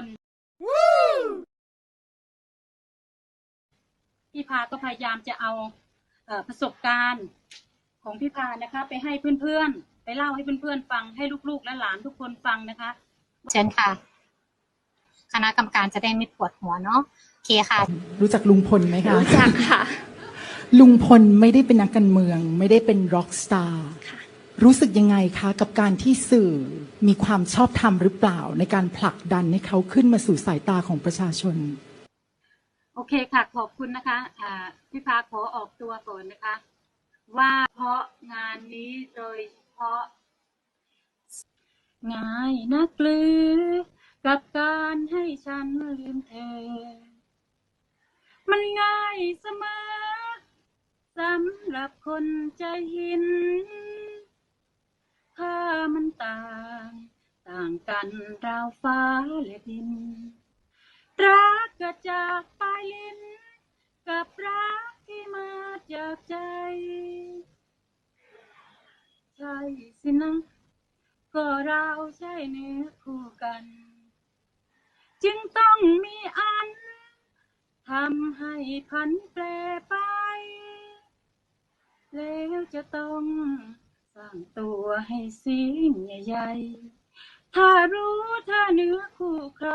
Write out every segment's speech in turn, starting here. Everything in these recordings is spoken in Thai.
นพี่พาก็พยายามจะเอาประสบการณ์ของพี่พานะคะ ไปให้เพื่อนๆ ไปเล่าให้เพื่อนๆฟังให้ลูกๆและหลานทุกคนฟังนะคะ เชิญค่ะ คณะกรรมการจะได้ไม่ปวดหัวเนาะโอเคค่ะ รู้จักลุงพลไหมคะรู้จักค่ะ ลุงพลไม่ได้เป็นนักการเมือง ไม่ได้เป็นร็อกสตาร์ รู้สึกยังไงคะกับการที่สื่อมีความชอบธรรมหรือเปล่า ในการผลักดันให้เขาขึ้นมาสู่สายตาของประชาชน โอเคค่ะขอบคุณนะคะพี่พาขอออกตัวก่อนนะคะ ว่าเพราะงานนี้โดยเฉพาะ ง่ายนักหรือ กับการให้ฉันลืมเธอ มันง่ายเสมอสำหรับคนใจหิน ต่าง ต่างกันราวฟ้าและดิน รักก็จากปลายลิ้น กับรักที่มาจากใจ ใช่สินะก็เราใช่เนื้อคู่กัน จึงต้องมีอันทำให้พันแปรไป แล้วจะต้อง ร้างตัวให้สิ่งใหญ่ๆ ถ้ารู้ถ้าเนื้อคู่ใคร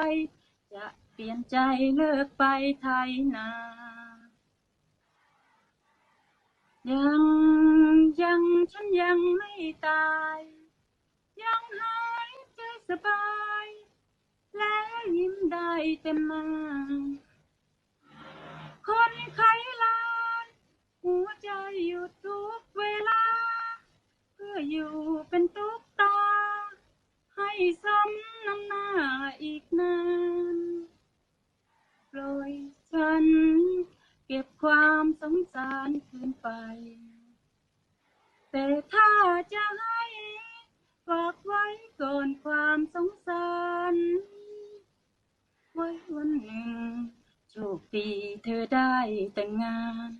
จะเปลี่ยนใจเลิกไปไทยนา ยังยังฉันยังไม่ตาย ยังหายใจสบาย และยิ้มได้เต็มหน้าคนไข้ลานหัวใจอยู่ ความสงสารคืนไป แต่ถ้าจะให้ฝากไว้ก่อนความสงสารไว้วันหนึ่งโชคดีเธอได้แต่งงาน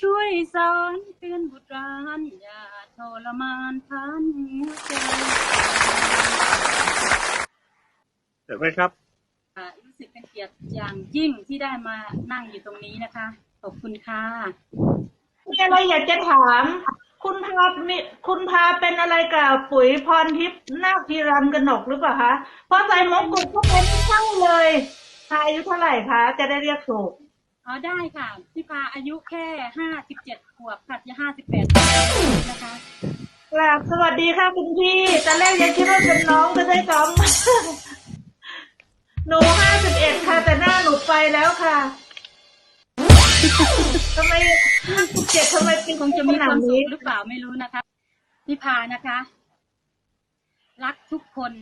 ช่วยสอนเตือนบุตรหลานอย่าทรมานพันหัวใจเดี๋ยวไหมครับ รู้สึกเป็นเกียรติอย่างยิ่งที่ได้มานั่งอยู่ตรงนี้นะคะ ขอบคุณค่ะมีอะไรอยากจะถาม คุณพามีคุณพาเป็นอะไรกับปุ๋ยพรทิพย์นาคพีรันกนกหรือเปล่าคะเพราะใส่มงกุฎเข้าไปไม่เข้าเลยพาอายุเท่าไหร่คะ จะได้เรียกถูกอ๋อได้ค่ะพี่พาอายุแค่ห้าสิบเจ็ดขวบค่ะจะห้าสิบแปดนะคะกราบสวัสดีค่ะคุณพี่ตอนแรกยังคิดว่าเป็นน้องก็ได้ซ้ำ หนูห้าสิบเอ็ดค่ะ แต่หน้าหนูไปแล้วค่ะทำไมห้าสิบเจ็ดทำไมเป็นคงจะมีความสุนี้ขหรือเปล่าไม่รู้นะคะพี่พานะคะ รักทุกคน